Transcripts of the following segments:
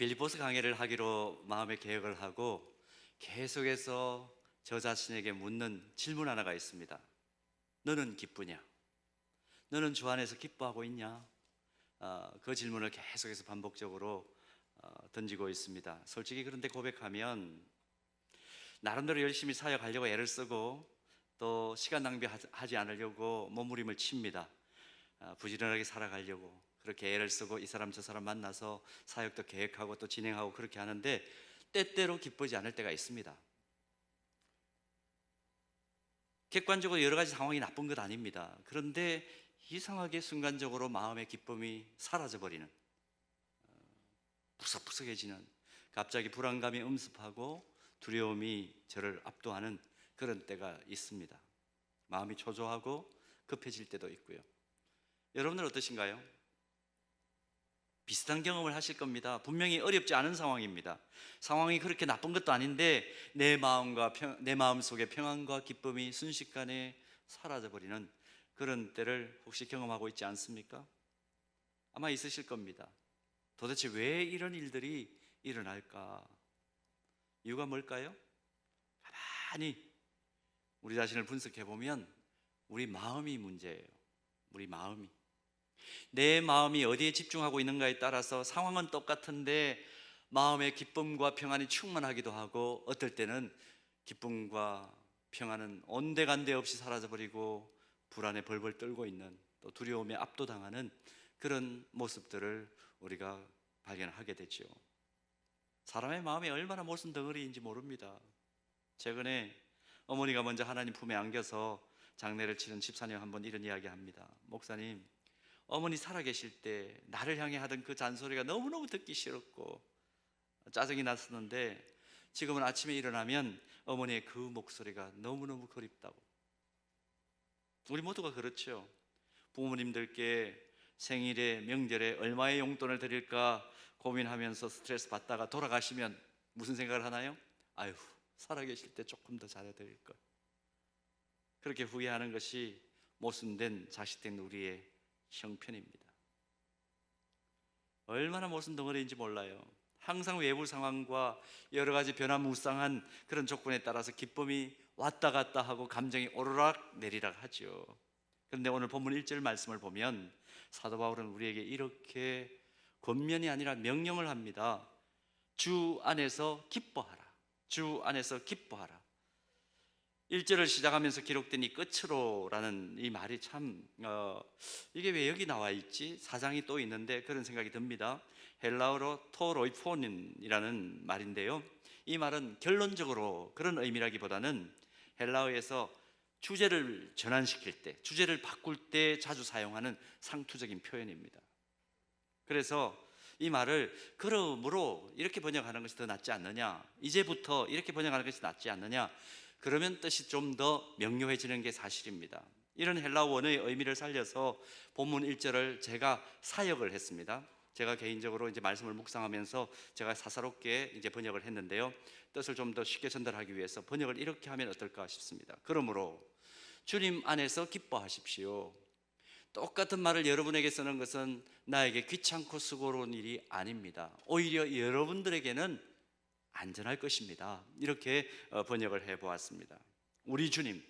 빌리포스 강해를 하기로 마음의 계획을 하고 계속해서 저 자신에게 묻는 질문 하나가 있습니다. 너는 기쁘냐? 너는 주 안에서 기뻐하고 있냐? 어, 그 질문을 계속해서 반복적으로 어, 던지고 있습니다. 솔직히 그런데 고백하면 나름대로 열심히 사역하려고 애를 쓰고 또 시간 낭비하지 않으려고 몸부림을 칩니다. 아, 부지런하게 살아가려고 그렇게 애를 쓰고 이 사람 저 사람 만나서 사역도 계획하고 또 진행하고 그렇게 하는데 때때로 기쁘지 않을 때가 있습니다. 객관적으로 여러 가지 상황이 나쁜 것 아닙니다. 그런데 이상하게 순간적으로 마음의 기쁨이 사라져 버리는 어, 푸석푸석해지는 갑자기 불안감이 음습하고 두려움이 저를 압도하는 그런 때가 있습니다. 마음이 초조하고 급해질 때도 있고요. 여러분은 어떠신가요? 비슷한 경험을 하실 겁니다. 분명히 어렵지 않은 상황입니다. 상황이 그렇게 나쁜 것도 아닌데 내 마음과 평, 내 마음 속에 평안과 기쁨이 순식간에 사라져 버리는 그런 때를 혹시 경험하고 있지 않습니까? 아마 있으실 겁니다. 도대체 왜 이런 일들이 일어날까? 이유가 뭘까요? 가만히 우리 자신을 분석해 보면 우리 마음이 문제예요. 우리 마음이. 내 마음이 어디에 집중하고 있는가에 따라서 상황은 똑같은데 마음의 기쁨과 평안이 충만하기도 하고 어떨 때는 기쁨과 평안은 온데간데 없이 사라져버리고 불안에 벌벌 떨고 있는 또 두려움에 압도당하는 그런 모습들을 우리가 발견하게 되죠. 사람의 마음이 얼마나 모순 덩어리인지 모릅니다. 최근에 어머니가 먼저 하나님 품에 안겨서 장례를 치른 집사님 한 번 이런 이야기 합니다. 목사님, 어머니 살아계실 때 나를 향해 하던 그 잔소리가 너무너무 듣기 싫었고 짜증이 났었는데 지금은 아침에 일어나면 어머니의 그 목소리가 너무너무 그립다고. 우리 모두가 그렇죠. 부모님들께 생일에 명절에 얼마의 용돈을 드릴까 고민하면서 스트레스 받다가 돌아가시면 무슨 생각을 하나요? 아유, 살아계실 때 조금 더 잘해드릴 걸. 그렇게 후회하는 것이 모순된 자식된 우리의 형편입니다. 얼마나 모순 덩어리인지 몰라요. 항상 외부 상황과 여러 가지 변화무쌍한 그런 조건에 따라서 기쁨이 왔다 갔다 하고 감정이 오르락 내리락 하죠. 그런데 오늘 본문 1절 말씀을 보면 사도 바울은 우리에게 이렇게 권면이 아니라 명령을 합니다. 주 안에서 기뻐하라. 주 안에서 기뻐하라. 1절을 시작하면서 기록된 이 끝으로라는 이 말이 참 어, 이게 왜 여기 나와 있지? 사장이 또 있는데 그런 생각이 듭니다. 헬라어로 토로이폰이라는 말인데요. 이 말은 결론적으로 그런 의미라기보다는 헬라어에서 주제를 전환시킬 때, 주제를 바꿀 때 자주 사용하는 상투적인 표현입니다. 그래서 이 말을 그러므로 이렇게 번역하는 것이 더 낫지 않느냐? 이제부터 이렇게 번역하는 것이 낫지 않느냐? 그러면 뜻이 좀 더 명료해지는 게 사실입니다. 이런 헬라 원의 의미를 살려서 본문 1절을 제가 사역을 했습니다. 제가 개인적으로 이제 말씀을 묵상하면서 제가 사사롭게 이제 번역을 했는데요. 뜻을 좀 더 쉽게 전달하기 위해서 번역을 이렇게 하면 어떨까 싶습니다. 그러므로 주님 안에서 기뻐하십시오. 똑같은 말을 여러분에게 쓰는 것은 나에게 귀찮고 수고로운 일이 아닙니다. 오히려 여러분들에게는 안전할 것입니다. 이렇게 어, 번역을 해 보았습니다. 우리 주님,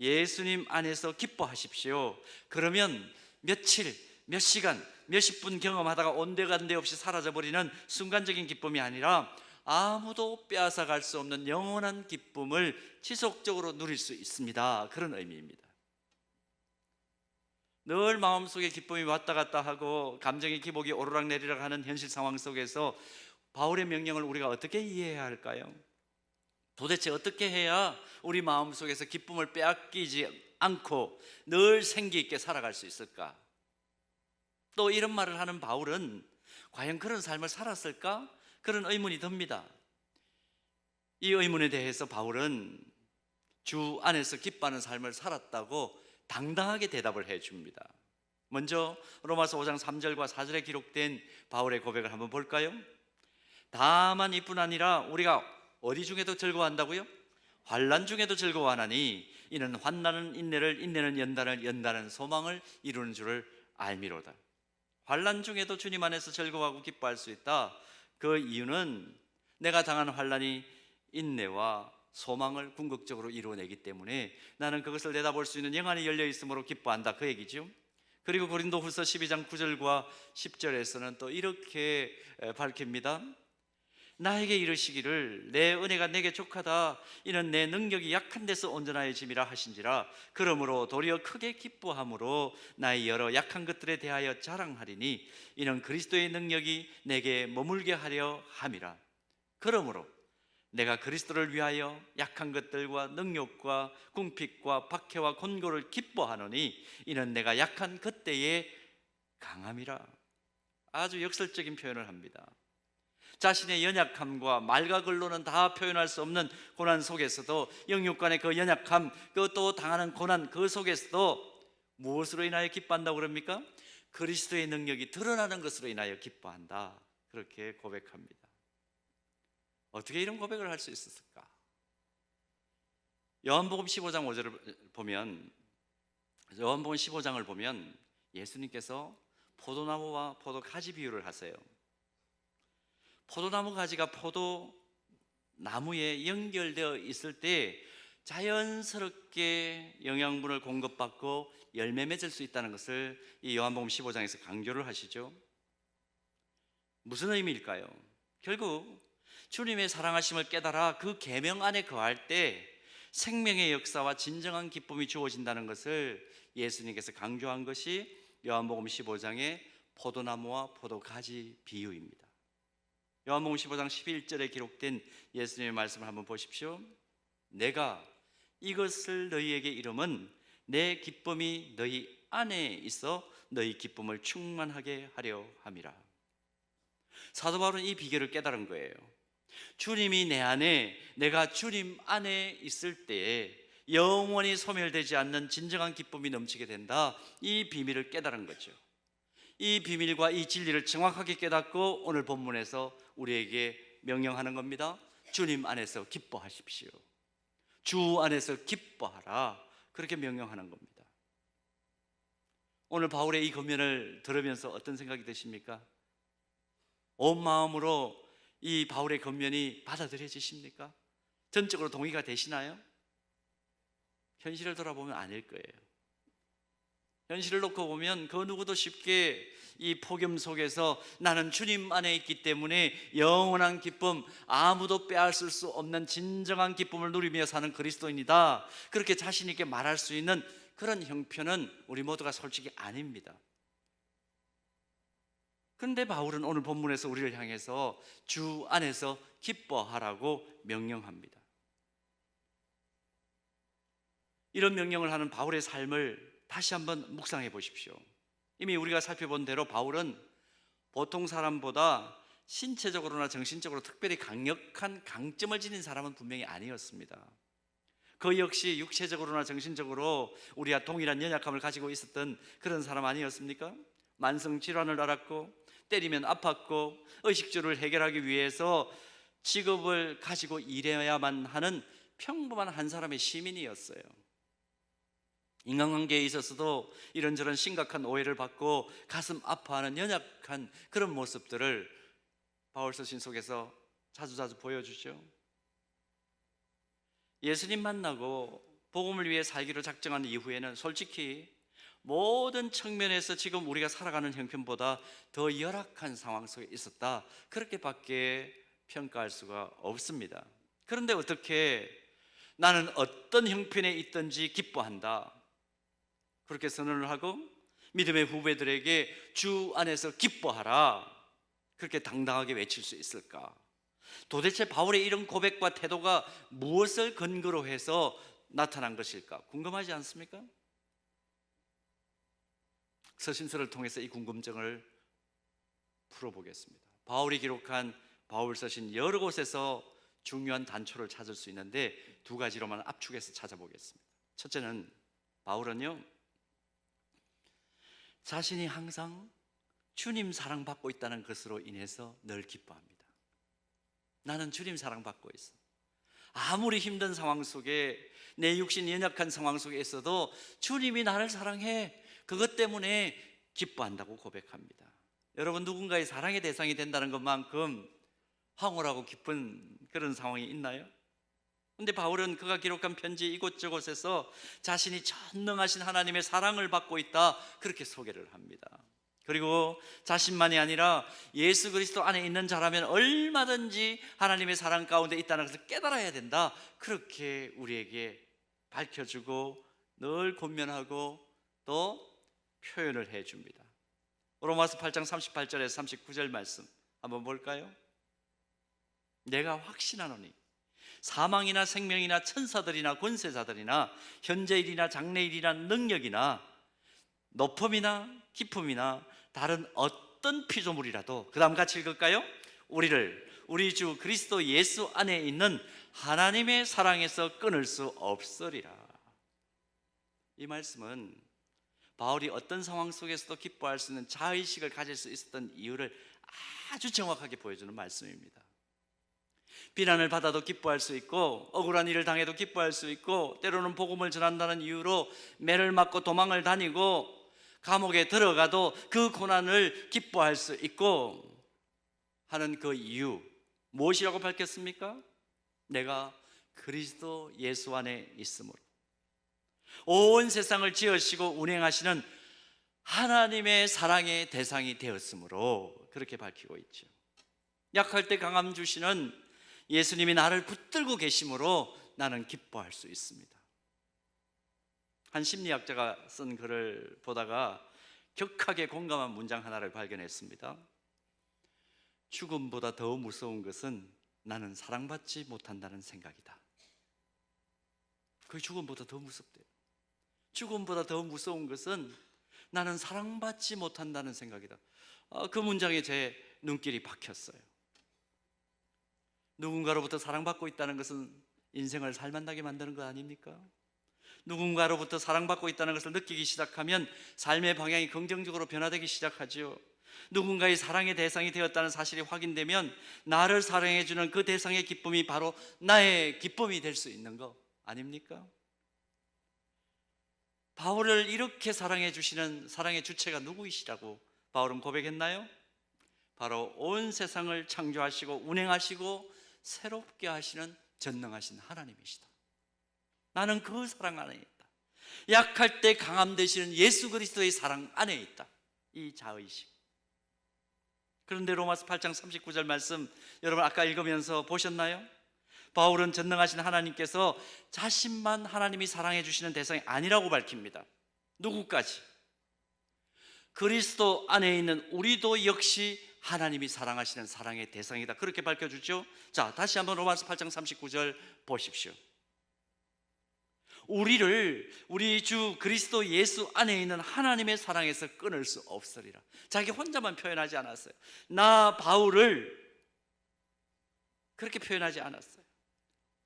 예수님 안에서 기뻐하십시오. 그러면 며칠, 몇 시간, 몇십 분 경험하다가 온데간데 없이 사라져 버리는 순간적인 기쁨이 아니라 아무도 빼앗아 갈 수 없는 영원한 기쁨을 지속적으로 누릴 수 있습니다. 그런 의미입니다. 늘 마음속에 기쁨이 왔다 갔다 하고 감정의 기복이 오르락 내리락 하는 현실 상황 속에서 바울의 명령을 우리가 어떻게 이해해야 할까요? 도대체 어떻게 해야 우리 마음 속에서 기쁨을 빼앗기지 않고 늘 생기 있게 살아갈 수 있을까? 또 이런 말을 하는 바울은 과연 그런 삶을 살았을까? 그런 의문이 듭니다. 이 의문에 대해서 바울은 주 안에서 기뻐하는 삶을 살았다고 당당하게 대답을 해 줍니다. 먼저 로마서 5장 3절과 4절에 기록된 바울의 고백을 한번 볼까요? 다만 이뿐 아니라 우리가 어디 중에도 즐거워한다고요? 환란 중에도 즐거워하나니 이는 환난은 인내를 인내는 연단을 연단은 소망을 이루는 줄을 알미로다. 환란 중에도 주님 안에서 즐거워하고 기뻐할 수 있다. 그 이유는 내가 당한 환란이 인내와 소망을 궁극적으로 이루어내기 때문에 나는 그것을 내다볼 수 있는 영안이 열려 있으므로 기뻐한다 그 얘기죠. 그리고 고린도후서 12장 9절과 10절에서는 또 이렇게 에, 밝힙니다. 나에게 이르시기를 내 은혜가 내게 족하다. 이는 내 능력이 약한 데서 온전하여 짐이라 하신지라. 그러므로 도리어 크게 기뻐함으로 나의 여러 약한 것들에 대하여 자랑하리니 이는 그리스도의 능력이 내게 머물게 하려 함이라. 그러므로 내가 그리스도를 위하여 약한 것들과 능력과 궁핍과 박해와 곤고를 기뻐하노니 이는 내가 약한 그때의 강함이라. 아주 역설적인 표현을 합니다. 자신의 연약함과 말과 글로는 다 표현할 수 없는 고난 속에서도 영육간의 그 연약함, 그 또 당하는 고난 그 속에서도 무엇으로 인하여 기뻐한다고 그럽니까? 그리스도의 능력이 드러나는 것으로 인하여 기뻐한다. 그렇게 고백합니다. 어떻게 이런 고백을 할 수 있었을까? 요한복음 15장 5절을 보면 요한복음 15장을 보면 예수님께서 포도나무와 포도 가지 비유를 하세요. 포도나무 가지가 포도 나무에 연결되어 있을 때 자연스럽게 영양분을 공급받고 열매 맺을 수 있다는 것을 이 요한복음 15장에서 강조를 하시죠. 무슨 의미일까요? 결국 주님의 사랑하심을 깨달아 그 계명 안에 거할 때 생명의 역사와 진정한 기쁨이 주어진다는 것을 예수님께서 강조한 것이 요한복음 15장의 포도나무와 포도가지 비유입니다. 요한복음 15장 11절에 기록된 예수님의 말씀을 한번 보십시오. 내가 이것을 너희에게 이름은 내 기쁨이 너희 안에 있어 너희 기쁨을 충만하게 하려 함이라. 사도 바울은 이 비결을 깨달은 거예요. 주님이 내 안에 내가 주님 안에 있을 때에 영원히 소멸되지 않는 진정한 기쁨이 넘치게 된다. 이 비밀을 깨달은 거죠. 이 비밀과 이 진리를 정확하게 깨닫고 오늘 본문에서 우리에게 명령하는 겁니다. 주님 안에서 기뻐하십시오. 주 안에서 기뻐하라. 그렇게 명령하는 겁니다. 오늘 바울의 이 권면을 들으면서 어떤 생각이 드십니까? 온 마음으로 이 바울의 권면이 받아들여지십니까? 전적으로 동의가 되시나요? 현실을 돌아보면 아닐 거예요. 현실을 놓고 보면 그 누구도 쉽게 이 폭염 속에서 나는 주님 안에 있기 때문에 영원한 기쁨, 아무도 빼앗을 수 없는 진정한 기쁨을 누리며 사는 그리스도인이다. 그렇게 자신 있게 말할 수 있는 그런 형편은 우리 모두가 솔직히 아닙니다. 그런데 바울은 오늘 본문에서 우리를 향해서 주 안에서 기뻐하라고 명령합니다. 이런 명령을 하는 바울의 삶을 다시 한번 묵상해 보십시오. 이미 우리가 살펴본 대로 바울은 보통 사람보다 신체적으로나 정신적으로 특별히 강력한 강점을 지닌 사람은 분명히 아니었습니다. 그 역시 육체적으로나 정신적으로 우리와 동일한 연약함을 가지고 있었던 그런 사람 아니었습니까? 만성 질환을 앓았고 때리면 아팠고 의식주를 해결하기 위해서 직업을 가지고 일해야만 하는 평범한 한 사람의 시민이었어요. 인간관계에 있어서도 이런저런 심각한 오해를 받고 가슴 아파하는 연약한 그런 모습들을 바울 서신 속에서 자주자주 보여주죠. 예수님 만나고 복음을 위해 살기로 작정한 이후에는 솔직히 모든 측면에서 지금 우리가 살아가는 형편보다 더 열악한 상황 속에 있었다. 그렇게밖에 평가할 수가 없습니다. 그런데 어떻게 나는 어떤 형편에 있든지 기뻐한다. 그렇게 선언을 하고 믿음의 후배들에게 주 안에서 기뻐하라. 그렇게 당당하게 외칠 수 있을까? 도대체 바울의 이런 고백과 태도가 무엇을 근거로 해서 나타난 것일까? 궁금하지 않습니까? 서신서를 통해서 이 궁금증을 풀어보겠습니다. 바울이 기록한 바울 서신 여러 곳에서 중요한 단초를 찾을 수 있는데 두 가지로만 압축해서 찾아보겠습니다. 첫째는 바울은요 자신이 항상 주님 사랑받고 있다는 것으로 인해서 늘 기뻐합니다. 나는 주님 사랑받고 있어. 아무리 힘든 상황 속에 내 육신이 연약한 상황 속에 있어도 주님이 나를 사랑해. 그것 때문에 기뻐한다고 고백합니다. 여러분 누군가의 사랑의 대상이 된다는 것만큼 황홀하고 기쁜 그런 상황이 있나요? 근데 바울은 그가 기록한 편지 이곳저곳에서 자신이 전능하신 하나님의 사랑을 받고 있다 그렇게 소개를 합니다. 그리고 자신만이 아니라 예수 그리스도 안에 있는 자라면 얼마든지 하나님의 사랑 가운데 있다는 것을 깨달아야 된다. 그렇게 우리에게 밝혀주고 늘 권면하고 또 표현을 해 줍니다. 로마서 8장 38절에서 39절 말씀 한번 볼까요? 내가 확신하노니 사망이나 생명이나 천사들이나 권세자들이나 현재일이나 장래일이나 능력이나 높음이나 깊음이나 다른 어떤 피조물이라도 그 다음 같이 읽을까요? 우리를 우리 주 그리스도 예수 안에 있는 하나님의 사랑에서 끊을 수 없으리라 이 말씀은 바울이 어떤 상황 속에서도 기뻐할 수 있는 자의식을 가질 수 있었던 이유를 아주 정확하게 보여주는 말씀입니다 비난을 받아도 기뻐할 수 있고 억울한 일을 당해도 기뻐할 수 있고 때로는 복음을 전한다는 이유로 매를 맞고 도망을 다니고 감옥에 들어가도 그 고난을 기뻐할 수 있고 하는 그 이유 무엇이라고 밝혔습니까? 내가 그리스도 예수 안에 있으므로 온 세상을 지으시고 운행하시는 하나님의 사랑의 대상이 되었으므로 그렇게 밝히고 있죠. 약할 때 강함 주시는 예수님이 나를 붙들고 계심으로 나는 기뻐할 수 있습니다. 한 심리학자가 쓴 글을 보다가 격하게 공감한 문장 하나를 발견했습니다. 죽음보다 더 무서운 것은 나는 사랑받지 못한다는 생각이다. 그 죽음보다 더 무섭대요. 죽음보다 더 무서운 것은 나는 사랑받지 못한다는 생각이다. 아, 그 문장에 제 눈길이 박혔어요. 누군가로부터 사랑받고 있다는 것은 인생을 살만나게 만드는 거 아닙니까? 누군가로부터 사랑받고 있다는 것을 느끼기 시작하면 삶의 방향이 긍정적으로 변화되기 시작하지요. 누군가의 사랑의 대상이 되었다는 사실이 확인되면 나를 사랑해주는 그 대상의 기쁨이 바로 나의 기쁨이 될 수 있는 거 아닙니까? 바울을 이렇게 사랑해 주시는 사랑의 주체가 누구이시라고 바울은 고백했나요? 바로 온 세상을 창조하시고 운행하시고 새롭게 하시는 전능하신 하나님이시다. 나는 그 사랑 안에 있다. 약할 때 강함 되시는 예수 그리스도의 사랑 안에 있다. 이 자의식. 그런데 로마서 8장 39절 말씀 여러분 아까 읽으면서 보셨나요? 바울은 전능하신 하나님께서 자신만 하나님이 사랑해 주시는 대상이 아니라고 밝힙니다. 누구까지? 그리스도 안에 있는 우리도 역시 하나님이 사랑하시는 사랑의 대상이다. 그렇게 밝혀주죠. 자, 다시 한번 로마서 8장 39절 보십시오. 우리를 우리 주 그리스도 예수 안에 있는 하나님의 사랑에서 끊을 수 없으리라. 자기 혼자만 표현하지 않았어요. 나 바울을 그렇게 표현하지 않았어요.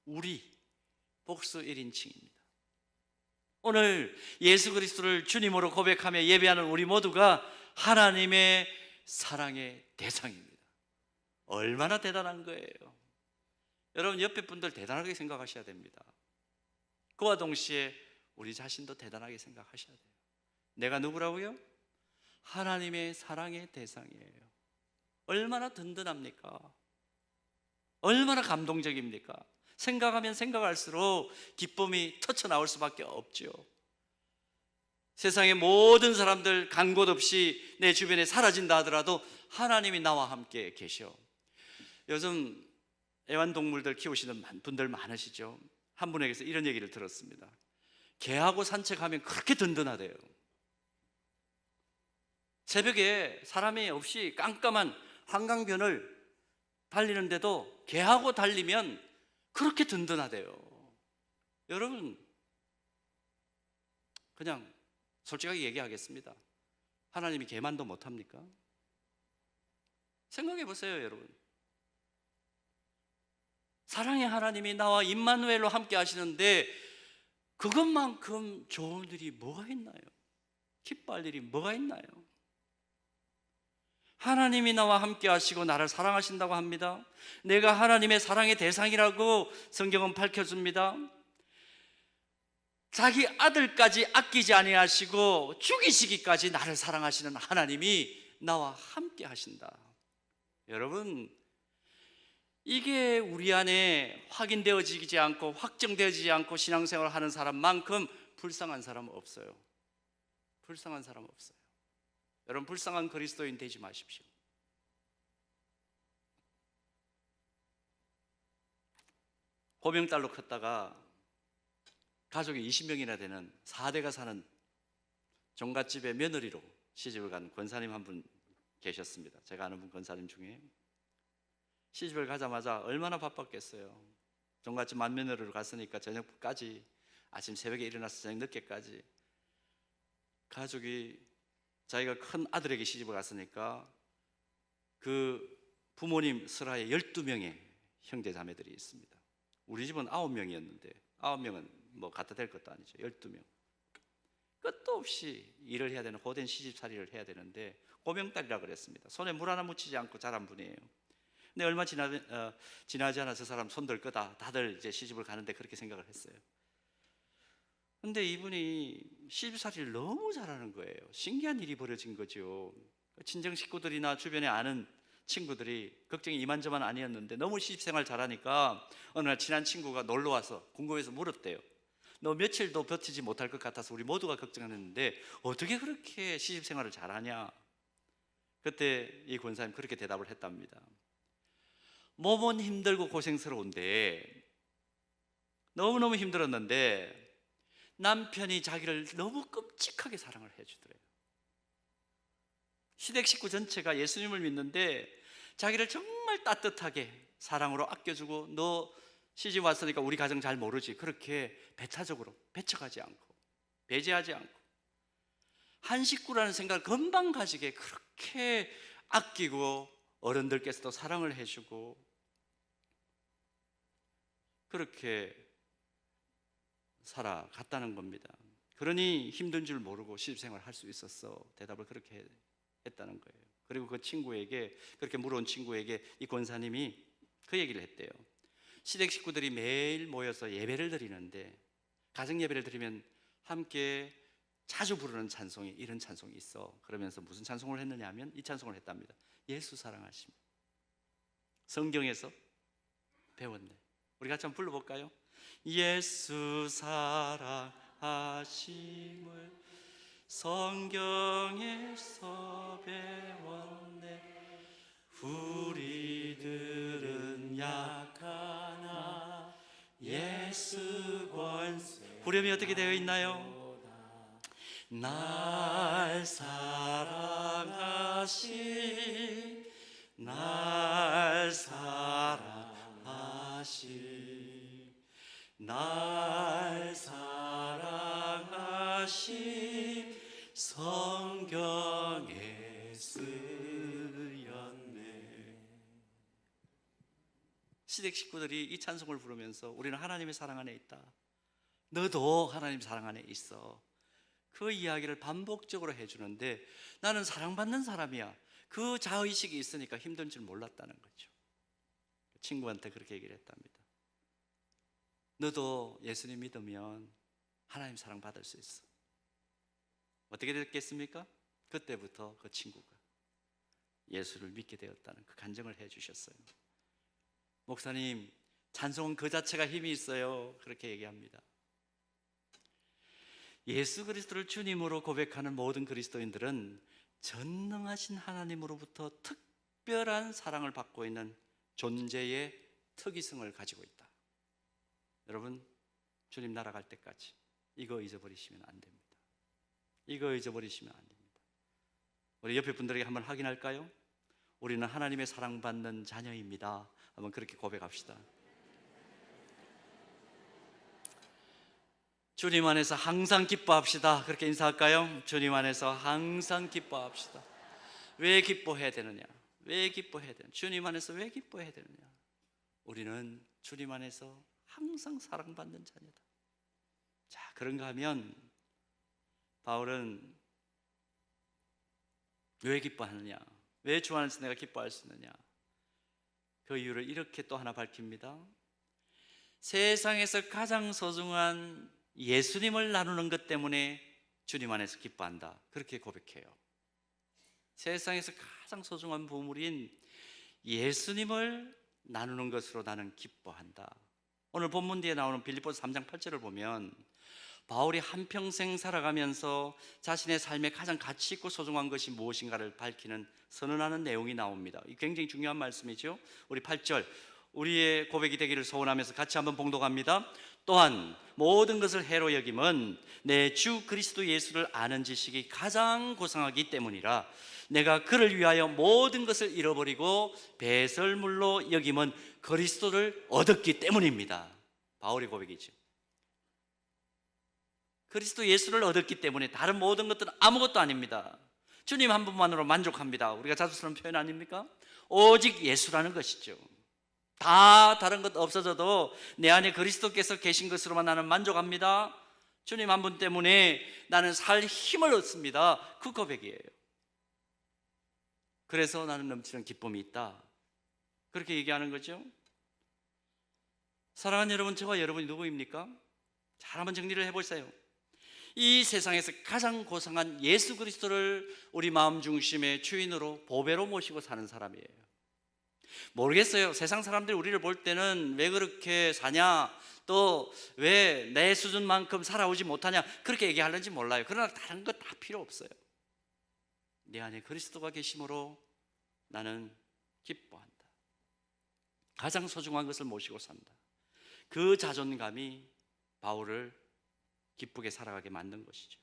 우리 복수 1인칭입니다. 오늘 예수 그리스도를 주님으로 고백하며 예배하는 우리 모두가 하나님의 사랑의 대상입니다. 얼마나 대단한 거예요. 여러분 옆에 분들 대단하게 생각하셔야 됩니다. 그와 동시에 우리 자신도 대단하게 생각하셔야 돼요. 내가 누구라고요? 하나님의 사랑의 대상이에요. 얼마나 든든합니까? 얼마나 감동적입니까? 생각하면 생각할수록 기쁨이 터쳐 나올 수밖에 없죠. 세상의 모든 사람들 간 곳 없이 내 주변에 사라진다 하더라도 하나님이 나와 함께 계셔. 요즘 애완동물들 키우시는 분들 많으시죠? 한 분에게서 이런 얘기를 들었습니다. 개하고 산책하면 그렇게 든든하대요. 새벽에 사람이 없이 깜깜한 한강변을 달리는데도 개하고 달리면 그렇게 든든하대요. 여러분, 그냥 솔직하게 얘기하겠습니다. 하나님이 개만도 못합니까? 생각해 보세요, 여러분. 사랑의 하나님이 나와 임마누엘로 함께 하시는데 그것만큼 좋은 일이 뭐가 있나요? 기뻐할 일이 뭐가 있나요? 하나님이 나와 함께 하시고 나를 사랑하신다고 합니다. 내가 하나님의 사랑의 대상이라고 성경은 밝혀줍니다. 자기 아들까지 아끼지 아니하시고 죽이시기까지 나를 사랑하시는 하나님이 나와 함께 하신다. 여러분 이게 우리 안에 확인되어지지 않고 확정되어지지 않고 신앙생활을 하는 사람만큼 불쌍한 사람은 없어요. 불쌍한 사람 없어요. 여러분 불쌍한 그리스도인 되지 마십시오. 고명딸로 컸다가 가족이 20명이나 되는 4대가 사는 종갓집의 며느리로 시집을 간 권사님 한 분 계셨습니다. 제가 아는 분 권사님 중에 시집을 가자마자 얼마나 바빴겠어요. 종갓집 맏며느리로 갔으니까 저녁까지 아침 새벽에 일어나서 저녁 늦게까지 가족이 자기가 큰 아들에게 시집을 갔으니까 그 부모님 슬하에 12명의 형제 자매들이 있습니다. 우리 집은 9명이었는데 9명은 뭐 갖다 댈 것도 아니죠. 12명. 끝도 없이 일을 해야 되는 고된 시집살이를 해야 되는데 고명딸이라 그랬습니다. 손에 물 하나 묻히지 않고 자란 분이에요. 근데 얼마 지나, 어, 지나지 않아 저 사람 손들 거다. 다들 이제 시집을 가는데 그렇게 생각을 했어요. 근데 이분이 시집살이를 너무 잘하는 거예요. 신기한 일이 벌어진 거죠. 친정 식구들이나 주변에 아는 친구들이 걱정이 이만저만 아니었는데 너무 시집생활 잘하니까 어느 날 친한 친구가 놀러 와서 궁금해서 물었대요. 너 며칠도 버티지 못할 것 같아서 우리 모두가 걱정했는데 어떻게 그렇게 시집 생활을 잘하냐? 그때 이 권사님 그렇게 대답을 했답니다. 몸은 힘들고 고생스러운데 너무너무 힘들었는데 남편이 자기를 너무 끔찍하게 사랑을 해주더래요. 시댁 식구 전체가 예수님을 믿는데 자기를 정말 따뜻하게 사랑으로 아껴주고 너 시집 왔으니까 우리 가정 잘 모르지 그렇게 배타적으로 배척하지 않고 배제하지 않고 한 식구라는 생각을 금방 가지게 그렇게 아끼고 어른들께서도 사랑을 해주고 그렇게 살아갔다는 겁니다. 그러니 힘든 줄 모르고 시집생활 할 수 있었어. 대답을 그렇게 했다는 거예요. 그리고 그 친구에게 그렇게 물어온 친구에게 이 권사님이 그 얘기를 했대요. 시댁 식구들이 매일 모여서 예배를 드리는데 가정 예배를 드리면 함께 자주 부르는 찬송이 이런 찬송이 있어. 그러면서 무슨 찬송을 했느냐 하면 이 찬송을 했답니다. 예수 사랑하심. 성경에서 배웠네. 우리 같이 한번 불러볼까요? 예수 사랑하심을 성경에서 배웠네. 우리들은 약하나 예수 권세. 후렴이 어떻게 되어 있나요? 날 사랑하신 날 사랑하신 날 사랑하신 성경에 쓰 시댁 식구들이 이 찬송을 부르면서 우리는 하나님의 사랑 안에 있다 너도 하나님 사랑 안에 있어 그 이야기를 반복적으로 해주는데 나는 사랑받는 사람이야. 그 자의식이 있으니까 힘든 줄 몰랐다는 거죠. 친구한테 그렇게 얘기를 했답니다. 너도 예수님 믿으면 하나님 사랑 받을 수 있어. 어떻게 됐겠습니까? 그때부터 그 친구가 예수를 믿게 되었다는 그 간증을 해 주셨어요. 목사님, 찬송은 그 자체가 힘이 있어요. 그렇게 얘기합니다. 예수 그리스도를 주님으로 고백하는 모든 그리스도인들은 전능하신 하나님으로부터 특별한 사랑을 받고 있는 존재의 특이성을 가지고 있다. 여러분, 주님 나라 갈 때까지 이거 잊어버리시면 안 됩니다. 이거 잊어버리시면 안 됩니다. 우리 옆에 분들에게 한번 확인할까요? 우리는 하나님의 사랑받는 자녀입니다. 한번 그렇게 고백합시다. 주님 안에서 항상 기뻐합시다. 그렇게 인사할까요? 주님 안에서 항상 기뻐합시다. 왜 기뻐해야 되느냐? 왜 기뻐해야 되느냐? 주님 안에서 왜 기뻐해야 되느냐? 우리는 주님 안에서 항상 사랑받는 자녀다. 자, 그런가 하면 바울은 왜 기뻐하느냐? 왜 주 안에서 내가 기뻐할 수 있느냐? 그 이유를 이렇게 또 하나 밝힙니다. 세상에서 가장 소중한 예수님을 나누는 것 때문에 주님 안에서 기뻐한다. 그렇게 고백해요. 세상에서 가장 소중한 보물인 예수님을 나누는 것으로 나는 기뻐한다. 오늘 본문 뒤에 나오는 빌립보서 3장 8절을 보면 바울이 한평생 살아가면서 자신의 삶에 가장 가치 있고 소중한 것이 무엇인가를 밝히는 선언하는 내용이 나옵니다. 이 굉장히 중요한 말씀이죠. 우리 8절 우리의 고백이 되기를 소원하면서 같이 한번 봉독합니다. 또한 모든 것을 해로 여김은 내 주 그리스도 예수를 아는 지식이 가장 고상하기 때문이라 내가 그를 위하여 모든 것을 잃어버리고 배설물로 여김은 그리스도를 얻었기 때문입니다. 바울의 고백이죠. 그리스도 예수를 얻었기 때문에 다른 모든 것들은 아무것도 아닙니다. 주님 한 분만으로 만족합니다. 우리가 자주 쓰는 표현 아닙니까? 오직 예수라는 것이죠. 다 다른 것 없어져도 내 안에 그리스도께서 계신 것으로만 나는 만족합니다. 주님 한 분 때문에 나는 살 힘을 얻습니다. 그 고백이에요. 그래서 나는 넘치는 기쁨이 있다. 그렇게 얘기하는 거죠. 사랑하는 여러분, 저와 여러분이 누구입니까? 잘 한번 정리를 해보세요. 이 세상에서 가장 고상한 예수 그리스도를 우리 마음 중심의 주인으로 보배로 모시고 사는 사람이에요. 모르겠어요. 세상 사람들이 우리를 볼 때는 왜 그렇게 사냐, 또 왜 내 수준만큼 살아오지 못하냐, 그렇게 얘기하는지 몰라요. 그러나 다른 것 다 필요 없어요. 내 안에 그리스도가 계심으로 나는 기뻐한다. 가장 소중한 것을 모시고 산다. 그 자존감이 바울을 기쁘게 살아가게 만든 것이죠.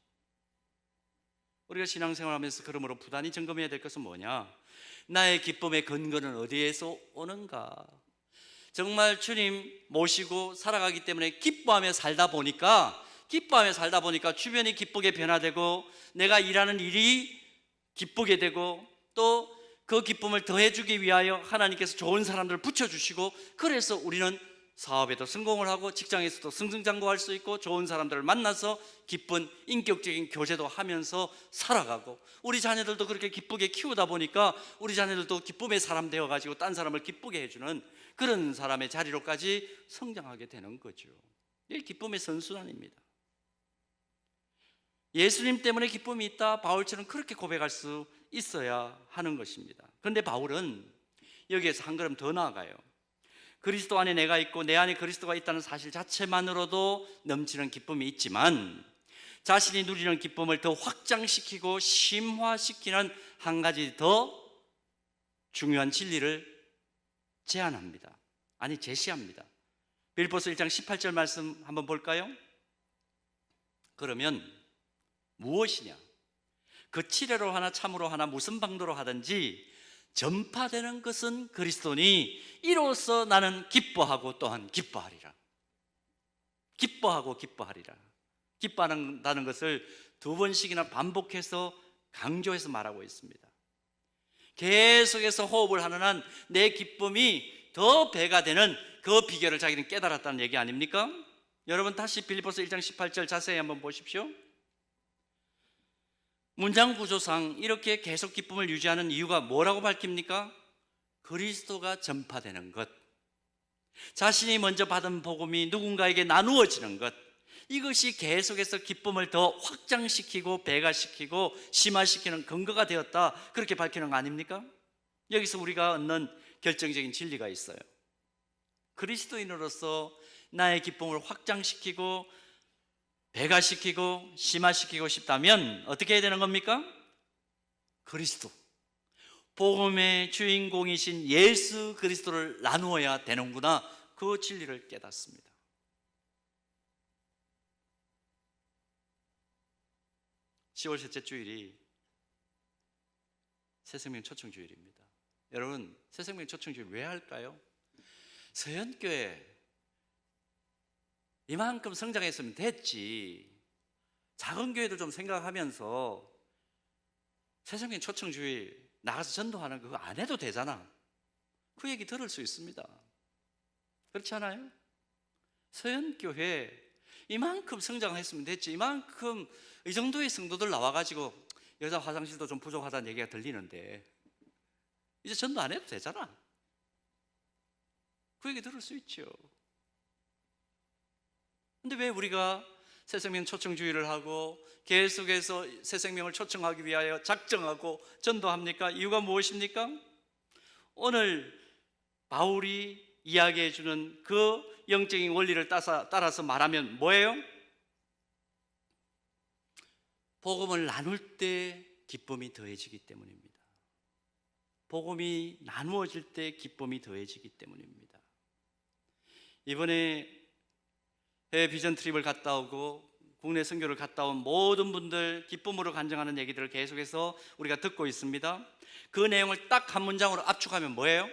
우리가 신앙생활하면서 그러므로 부단히 점검해야 될 것은 뭐냐? 나의 기쁨의 근거는 어디에서 오는가? 정말 주님 모시고 살아가기 때문에 기뻐하며 살다 보니까 기뻐하며 살다 보니까 주변이 기쁘게 변화되고 내가 일하는 일이 기쁘게 되고 또 그 기쁨을 더해주기 위하여 하나님께서 좋은 사람들을 붙여주시고 그래서 우리는 사업에도 성공을 하고 직장에서도 승승장구할 수 있고 좋은 사람들을 만나서 기쁜 인격적인 교제도 하면서 살아가고 우리 자녀들도 그렇게 기쁘게 키우다 보니까 우리 자녀들도 기쁨의 사람 되어 가지고 딴 사람을 기쁘게 해주는 그런 사람의 자리로까지 성장하게 되는 거죠. 이게 기쁨의 선순환입니다. 예수님 때문에 기쁨이 있다. 바울처럼 그렇게 고백할 수 있어야 하는 것입니다. 그런데 바울은 여기에서 한 걸음 더 나아가요. 그리스도 안에 내가 있고 내 안에 그리스도가 있다는 사실 자체만으로도 넘치는 기쁨이 있지만 자신이 누리는 기쁨을 더 확장시키고 심화시키는 한 가지 더 중요한 진리를 제안합니다. 아니 제시합니다. 빌보스 1장 18절 말씀 한번 볼까요? 그러면 무엇이냐? 그 치레로 하나 참으로 하나 무슨 방도로 하든지 전파되는 것은 그리스도니 이로써 나는 기뻐하고 또한 기뻐하리라. 기뻐하고 기뻐하리라. 기뻐한다는 것을 두 번씩이나 반복해서 강조해서 말하고 있습니다. 계속해서 호흡을 하는 한 내 기쁨이 더 배가 되는 그 비결을 자기는 깨달았다는 얘기 아닙니까? 여러분 다시 빌리포스 1장 18절 자세히 한번 보십시오. 문장 구조상 이렇게 계속 기쁨을 유지하는 이유가 뭐라고 밝힙니까? 그리스도가 전파되는 것. 자신이 먼저 받은 복음이 누군가에게 나누어지는 것. 이것이 계속해서 기쁨을 더 확장시키고 배가시키고 심화시키는 근거가 되었다. 그렇게 밝히는 거 아닙니까? 여기서 우리가 얻는 결정적인 진리가 있어요. 그리스도인으로서 나의 기쁨을 확장시키고 배가시키고 심화시키고 싶다면 어떻게 해야 되는 겁니까? 그리스도. 복음의 주인공이신 예수 그리스도를 나누어야 되는구나. 그 진리를 깨닫습니다. (10월) 셋째 주일이 새생명 초청 주일입니다. 여러분 새생명 초청 주일 왜 할까요? 서현교회 이만큼 성장했으면 됐지. 작은 교회도 좀 생각하면서 새생명 초청 주일 나가서 전도하는 그거 안 해도 되잖아. 그 얘기 들을 수 있습니다. 그렇지 않아요? 서현교회 이만큼 성장했으면 됐지. 이만큼 이 정도의 성도들 나와가지고 여자 화장실도 좀 부족하다는 얘기가 들리는데 이제 전도 안 해도 되잖아. 그 얘기 들을 수 있죠. 근데 왜 우리가 새 생명 초청주의를 하고 계속해서 새 생명을 초청하기 위하여 작정하고 전도합니까? 이유가 무엇입니까? 오늘 바울이 이야기해 주는 그 영적인 원리를 따라서 말하면 뭐예요? 복음을 나눌 때 기쁨이 더해지기 때문입니다. 복음이 나누어질 때 기쁨이 더해지기 때문입니다. 이번에 해외 비전 트립을 갔다 오고 국내 선교를 갔다 온 모든 분들 기쁨으로 간증하는 얘기들을 계속해서 우리가 듣고 있습니다. 그 내용을 딱 한 문장으로 압축하면 뭐예요?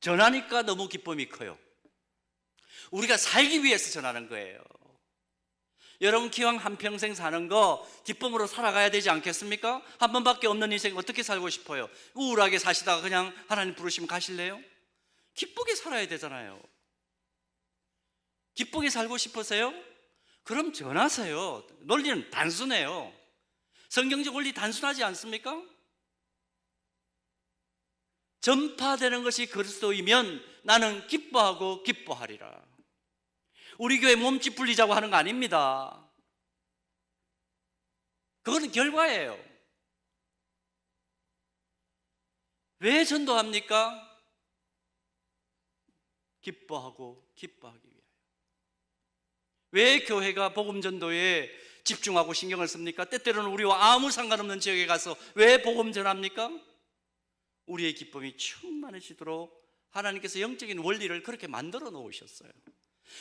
전하니까 너무 기쁨이 커요. 우리가 살기 위해서 전하는 거예요. 여러분 기왕 한평생 사는 거 기쁨으로 살아가야 되지 않겠습니까? 한 번밖에 없는 인생 어떻게 살고 싶어요? 우울하게 사시다가 그냥 하나님 부르시면 가실래요? 기쁘게 살아야 되잖아요. 기쁘게 살고 싶으세요? 그럼 전하세요. 논리는 단순해요. 성경적 원리 단순하지 않습니까? 전파되는 것이 그리스도이면 나는 기뻐하고 기뻐하리라. 우리 교회 몸집 불리자고 하는 거 아닙니다. 그거는 결과예요. 왜 전도합니까? 기뻐하고 기뻐하기. 왜 교회가 복음 전도에 집중하고 신경을 씁니까? 때때로는 우리와 아무 상관없는 지역에 가서 왜 복음 전합니까? 우리의 기쁨이 충만해지도록 하나님께서 영적인 원리를 그렇게 만들어 놓으셨어요.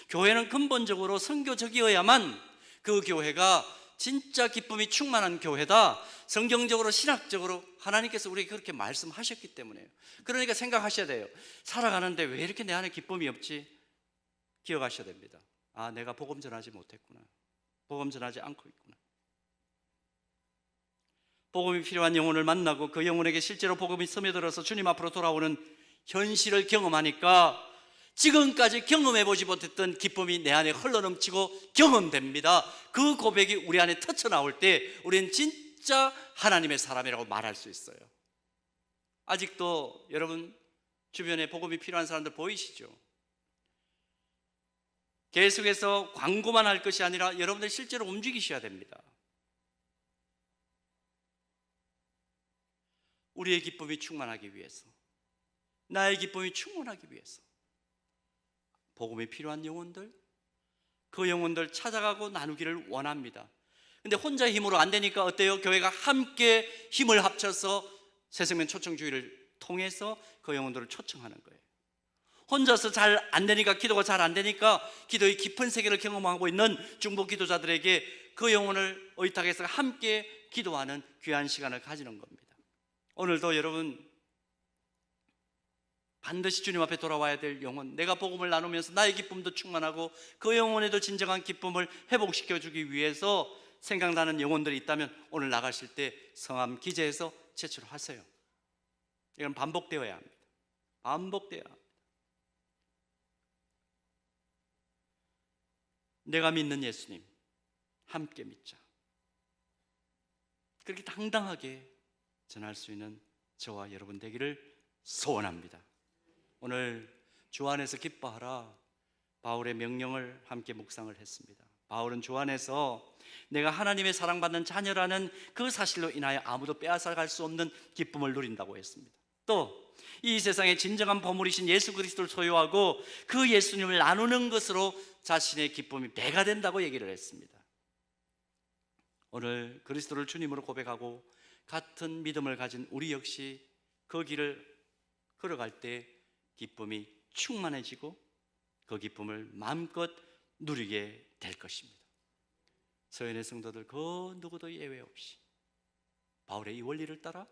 교회는 근본적으로 선교적이어야만 그 교회가 진짜 기쁨이 충만한 교회다. 성경적으로 신학적으로 하나님께서 우리에게 그렇게 말씀하셨기 때문에요. 그러니까 생각하셔야 돼요. 살아가는데 왜 이렇게 내 안에 기쁨이 없지? 기억하셔야 됩니다. 아, 내가 복음 전하지 못했구나. 복음 전하지 않고 있구나. 복음이 필요한 영혼을 만나고 그 영혼에게 실제로 복음이 스며들어서 주님 앞으로 돌아오는 현실을 경험하니까 지금까지 경험해 보지 못했던 기쁨이 내 안에 흘러넘치고 경험됩니다. 그 고백이 우리 안에 터쳐 나올 때 우리는 진짜 하나님의 사람이라고 말할 수 있어요. 아직도 여러분 주변에 복음이 필요한 사람들 보이시죠? 계속해서 광고만 할 것이 아니라 여러분들 실제로 움직이셔야 됩니다. 우리의 기쁨이 충만하기 위해서, 나의 기쁨이 충만하기 위해서, 복음이 필요한 영혼들, 그 영혼들 찾아가고 나누기를 원합니다. 근데 혼자 힘으로 안 되니까 어때요? 교회가 함께 힘을 합쳐서 새생명 초청주의를 통해서 그 영혼들을 초청하는 거예요. 혼자서 잘 안 되니까 기도가 잘 안 되니까 기도의 깊은 세계를 경험하고 있는 중보 기도자들에게 그 영혼을 의탁해서 함께 기도하는 귀한 시간을 가지는 겁니다. 오늘도 여러분 반드시 주님 앞에 돌아와야 될 영혼, 내가 복음을 나누면서 나의 기쁨도 충만하고 그 영혼에도 진정한 기쁨을 회복시켜 주기 위해서 생각나는 영혼들이 있다면 오늘 나가실 때 성함 기재해서 제출하세요. 이건 반복되어야 합니다. 반복되어야 합니다. 내가 믿는 예수님 함께 믿자. 그렇게 당당하게 전할 수 있는 저와 여러분 되기를 소원합니다. 오늘 주 안에서 기뻐하라 바울의 명령을 함께 묵상을 했습니다. 바울은 주 안에서 내가 하나님의 사랑받는 자녀라는 그 사실로 인하여 아무도 빼앗아갈 수 없는 기쁨을 누린다고 했습니다. 또 이 세상의 진정한 보물이신 예수 그리스도를 소유하고 그 예수님을 나누는 것으로 자신의 기쁨이 배가 된다고 얘기를 했습니다. 오늘 그리스도를 주님으로 고백하고 같은 믿음을 가진 우리 역시 그 길을 걸어갈 때 기쁨이 충만해지고 그 기쁨을 마음껏 누리게 될 것입니다. 서연의 성도들 그 누구도 예외 없이 바울의 이 원리를 따라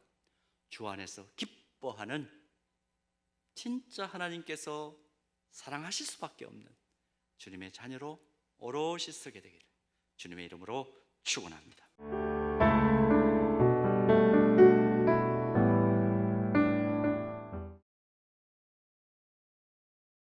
주 안에서 기 뻐하는 진짜 하나님께서 사랑하실 수밖에 없는 주님의 자녀로 오롯이 서게 되기를 주님의 이름으로 축원합니다.